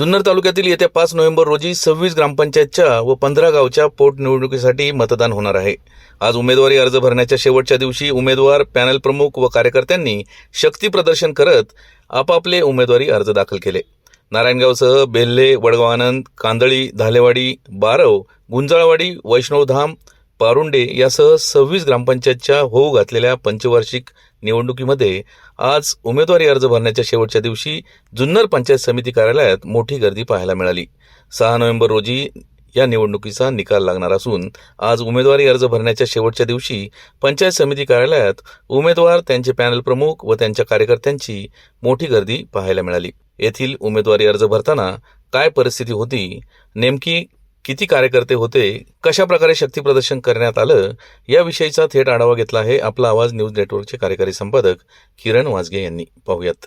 जुन्नर तालुक्यातील येत्या पाच नोव्हेंबर रोजी सव्वीस ग्रामपंचायतच्या व पंधरा गावच्या पोटनिवडणुकीसाठी मतदान होणार आहे. आज उमेदवारी अर्ज भरण्याच्या शेवटच्या दिवशी उमेदवार पॅनल प्रमुख व कार्यकर्त्यांनी शक्ती प्रदर्शन करत आपापले उमेदवारी अर्ज दाखल केले. नारायणगावसह बेल्हे वडगाव आनंद कांदळी धालेवाडी बारव गुंजाळवाडी वैष्णवधाम पारुंडे यासह सव्वीस ग्रामपंचायतच्या होऊ घातलेल्या पंचवार्षिक निवडणुकीमध्ये आज उमेदवारी अर्ज भरण्याच्या शेवटच्या दिवशी जुन्नर पंचायत समिती कार्यालयात मोठी गर्दी पाहायला मिळाली. सहा नोव्हेंबर रोजी या निवडणुकीचा निकाल लागणार असून आज उमेदवारी अर्ज भरण्याच्या शेवटच्या दिवशी पंचायत समिती कार्यालयात उमेदवार त्यांचे पॅनल प्रमुख व त्यांच्या कार्यकर्त्यांची मोठी गर्दी पाहायला मिळाली. येथील उमेदवारी अर्ज भरताना काय परिस्थिती होती नेमकी किती कार्यकर्ते होते कशा प्रकारे शक्ती प्रदर्शन करण्यात आलं याविषयीचा थेट आढावा घेतला आहे आपला आवाज न्यूज नेटवर्कचे कार्यकारी संपादक किरण वाजगे यांनी. पाहूयात.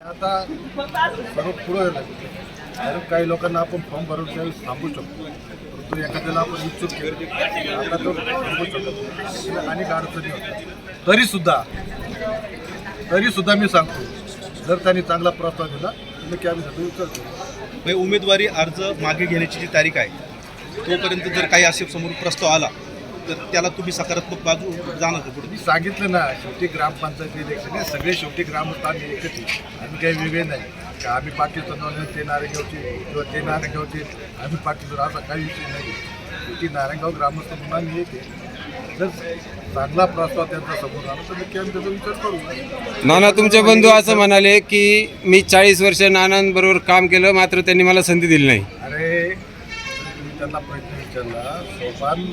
आता काही लोकांना आपण फॉर्म भरून त्यावेळेस थांबू शकतो. परंतु एखाद्याला आपण इच्छुक केलं आता तो थांबू शकत अनेक अडचणी होतात. तरी सुद्धा तरी सुद्धा मी सांगतो जर त्यांनी चांगला प्रस्ताव दिला तर नक्की आम्ही त्याचा विचार म्हणजे उमेदवारी अर्ज मागे घेण्याची जी तारीख आहे तोपर्यंत जर काही असे समोर प्रस्ताव आला तर त्याला तुम्ही सकारात्मक बाजू जाणार का पुढे. मी सांगितलं ना शेवटी ग्रामपंचायत इलेक्शन आहे. सगळे शेवटी ग्रामस्थ आम्ही एकच आम्ही काही वेगळे नाही. का आम्ही पाकिस्तान ते नारायणगावचे किंवा ते नारायणगावचे आम्ही पाकिस्तान असा काही विषय नाही. शेवटी नारायणगाव ग्रामस्थ म्हणून आम्ही एक आहे. जर चांगला प्रस्ताव त्यांचा समोर आला तर नक्की आम्ही त्याचा विचार करू. नाना तुमचे बंधू असं म्हणाले की मी चाळीस वर्ष नानांबरोबर काम केलं मात्र त्यांनी मला संधी दिली नाही. अरे तुम्ही त्यांना प्रश्न विचारला. सोपान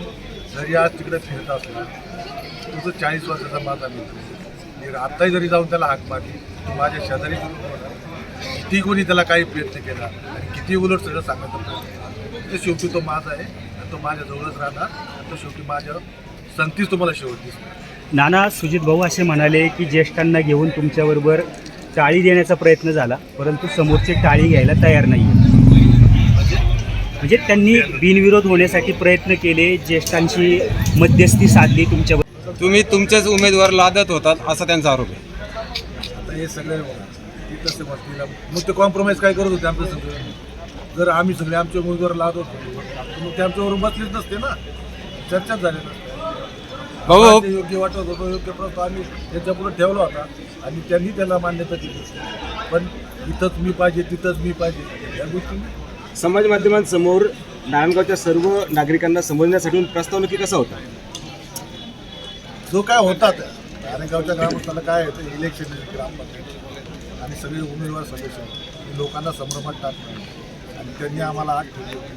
जरी आज तिकडे फिरत असला तुझं चाळीस वर्षाचा माझा मित्र मी आत्ताही जरी जाऊन त्याला हाक मारली तू माझ्या शेजारी किती कोणी त्याला काही प्रयत्न केला आणि किती उलट सगळं प्रयत्न केला. ते शेवटी तो माझा आहे आणि तो माझ्या जवळच राहणार आणि तो शेवटी माझ्या संगतीच तुम्हाला शेवट नाना सुजित भाऊ असे म्हणाले की ज्येष्ठांना घेऊन तुमच्याबरोबर टाळी देण्याचा प्रयत्न झाला परंतु समोरचे टाळी घ्यायला तयार नाही म्हणजे त्यांनी बिनविरोध होण्यासाठी प्रयत्न केले ज्येष्ठांची मध्यस्थी साधली तुमच्याबरोबर. तुम्ही तुमच्याच उमेदवार लादत होतात असा त्यांचा आरोप आहे. आता हे सगळे मग ते कॉम्प्रोमाइज काय करत होते आमचं सगळं जर आम्ही सगळे आमचे उमेदवार लाद होतो तर मग ते आमच्याबरोबर बसलेच नसते ना. चर्चाच झाली नसते. भाऊ आम्हाला ते योग्य वाटत होतं योग्य प्रस्ताव आम्ही त्याच्या पुढे ठेवला होता. आणि त्यांनी त्याला मान्यता दिली. पण इथंच मी पाहिजे तिथंच मी पाहिजे. या गोष्टी समाज माध्यमांसमोर नारायणगावच्या सर्व नागरिकांना समजण्यासाठी प्रस्ताव नक्की कसा होता? जो काय होतात नारायणगावच्या ग्रामस्थाला काय येतं इलेक्शन ग्रामपंचायत आणि सगळे उमेदवार सदस्य हे लोकांना संभ्रमात टाकतात आणि त्यांनी आम्हाला आठ ठेवली होती.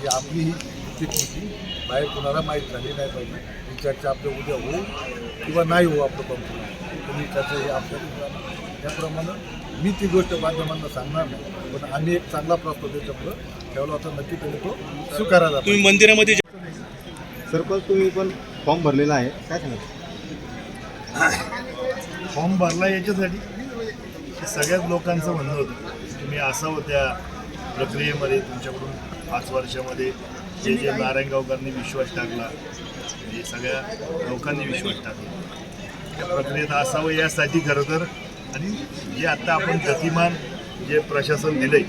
की आपली ही होती. बाहेर कोणाला माहीत झाली नाही पाहिजे. ही चर्चा आपल्या उद्या होऊ किंवा नाही होऊ आपलं पंप तुम्ही चर्चा ही आपल्या त्याप्रमाणे मी ती गोष्ट माध्यमांना सांगणार नाही. पण आम्ही एक चांगला प्रस्ताव त्याच्यापुढं ठेवला होता नक्की त्यांनी तो स्वीकारायला तुम्ही मंदिरामध्ये सरपंच तुम्ही पण फॉर्म भरलेला आहे. काय सांगा फॉर्म भरला याच्यासाठी? सगळ्याच लोकांचं म्हणणं होतं. तुम्ही असावं त्या प्रक्रियेमध्ये तुमच्याकडून पाच वर्षामध्ये. जे जे नारायणगावकरांनी विश्वास टाकला म्हणजे सगळ्या लोकांनी विश्वास टाकला. त्या प्रक्रियेत असावं यासाठी खरं तर आणि जे आत्ता आपण गतिमान जे प्रशासन दिलंय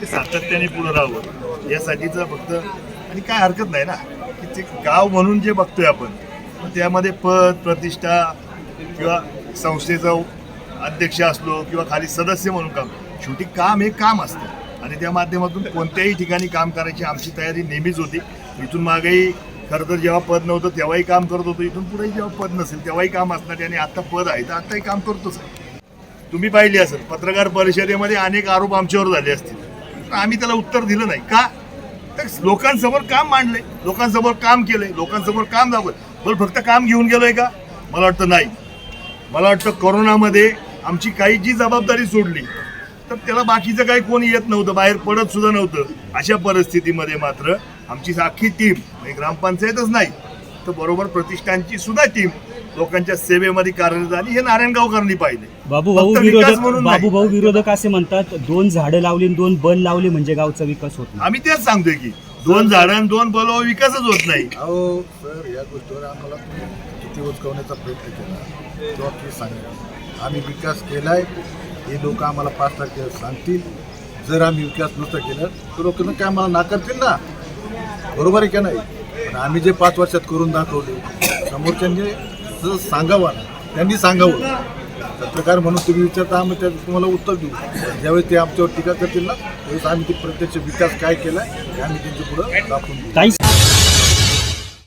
ते सातत्याने पुढं राहावं यासाठीचं फक्त आणि काय हरकत नाही ना की ते गाव म्हणून जे बघतोय आपण मग त्यामध्ये पद प्रतिष्ठा किंवा संस्थेचा अध्यक्ष असलो किंवा खाली सदस्य म्हणून काम शेवटी काम हे काम असतं. आणि त्या माध्यमातून कोणत्याही ठिकाणी काम करायची आमची तयारी नेहमीच होती. इथून मागेही खरं तर जेव्हा पद नव्हतं तेव्हाही काम करत होतो. इथून पुढेही जेव्हा पद नसेल तेव्हाही काम असणार आणि आत्ता पद आहे. तर आत्ताही काम करतोच आहे. तुम्ही पाहिली असेल पत्रकार परिषदेमध्ये अनेक आरोप आमच्यावर झाले असतील. आम्ही त्याला उत्तर दिलं नाही. का? तर लोकांसमोर काम मांडले लोकांसमोर काम केलंय. लोकांसमोर काम दाखवलं पण फक्त काम घेऊन गेलोय का? मला वाटतं नाही. मला वाटतं कोरोनामध्ये आमची काही जी जबाबदारी सोडली तर त्याला बाकीचं काही कोणी येत नव्हतं बाहेर पडत सुद्धा नव्हतं. अशा परिस्थितीमध्ये मात्र आमची अख्खी टीम म्हणजे ग्रामपंचायतच नाही तर बरोबर प्रतिष्ठानची सुद्धा टीम लोकांच्या सेवेमध्ये कार्यरत झाली हे नारायणगावकरांनी पाहिले. बाबू भाऊ विरोधक म्हणून बाबू नाही. भाऊ विरोधक असे म्हणतात दोन झाडं लावली आणि दोन बन लावले म्हणजे गावचा विकास होत नाही. आम्ही तेच सांगतोय की दोन झाडं आणि दोन बलवा विकासच होत नाही. अहो सर या गोष्टीवर आम्हाला तुम्ही किती उचकवण्याचा प्रयत्न केला. किंवा ते सांगितलं आम्ही विकास केलाय हे लोक आम्हाला पाच तारखेला सांगतील. जर आम्ही विकास नसतं केलं तर लोक काय मला नाकारतील ना? बरोबर आहे का नाही? पण आम्ही जे पाच वर्षात करून दाखवले समोरच्यांनी जर सांगावं त्यांनी सांगावं. पत्रकार म्हणून तुम्ही विचारता आम्ही त्या तुम्हाला उत्तर देऊ. ज्यावेळी ते आमच्यावर टीका करतील ना त्यावेळेस आम्ही ते प्रत्यक्ष विकास काय केला हे आम्ही त्यांच्या पुढं दाखवून देऊ.